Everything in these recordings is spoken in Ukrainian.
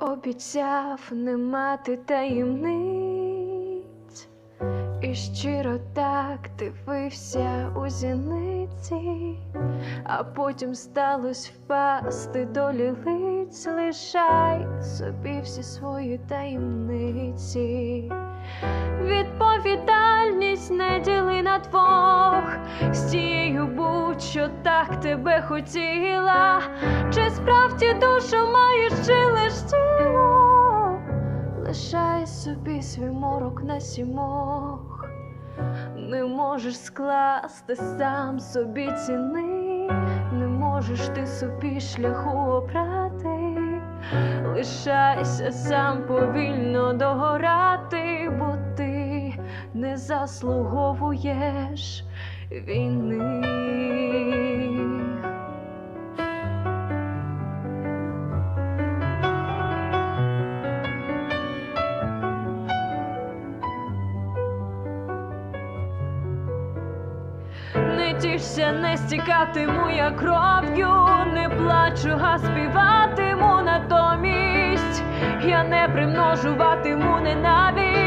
обіцяв не мати таємниць, і щиро так дивився у зіниці, а потім сталося впасти долі лиць, лишай собі всі свої таємниці. Відповідальність не на двох з тією будь, що так тебе хотіла, чи справді душу маєш, чи лиш тіло, лишай собі свій морок на сімох, не можеш скласти сам собі ціни, не можеш ти собі шляху обрати. Лишайся сам повільно догорати, не заслуговуєш війни. Не тішся, не стікатиму я кров'ю, не плачу, а співатиму натомість. Я не примножуватиму ненависть,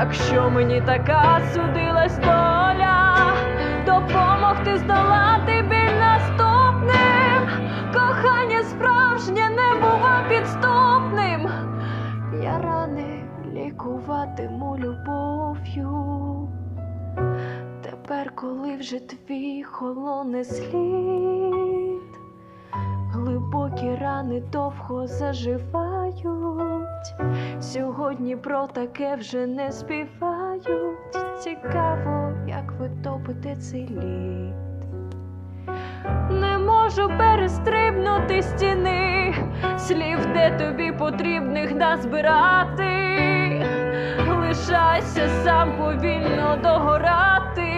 Якщо мені така судилась доля, допомогти здолати біль наступним. Кохання справжнє не бува підступним. Я рани лікуватиму любов'ю. Тепер, коли вже твій холоне слід, глибокі рани довго заживають. Сьогодні про таке вже не співають. Цікаво, як ви топите цей лід. Не можу перестрибнути стіни, слів, де тобі потрібних назбирати. Лишайся сам повільно догорати,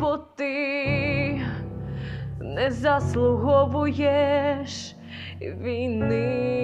бо ти не заслуговуєш війни.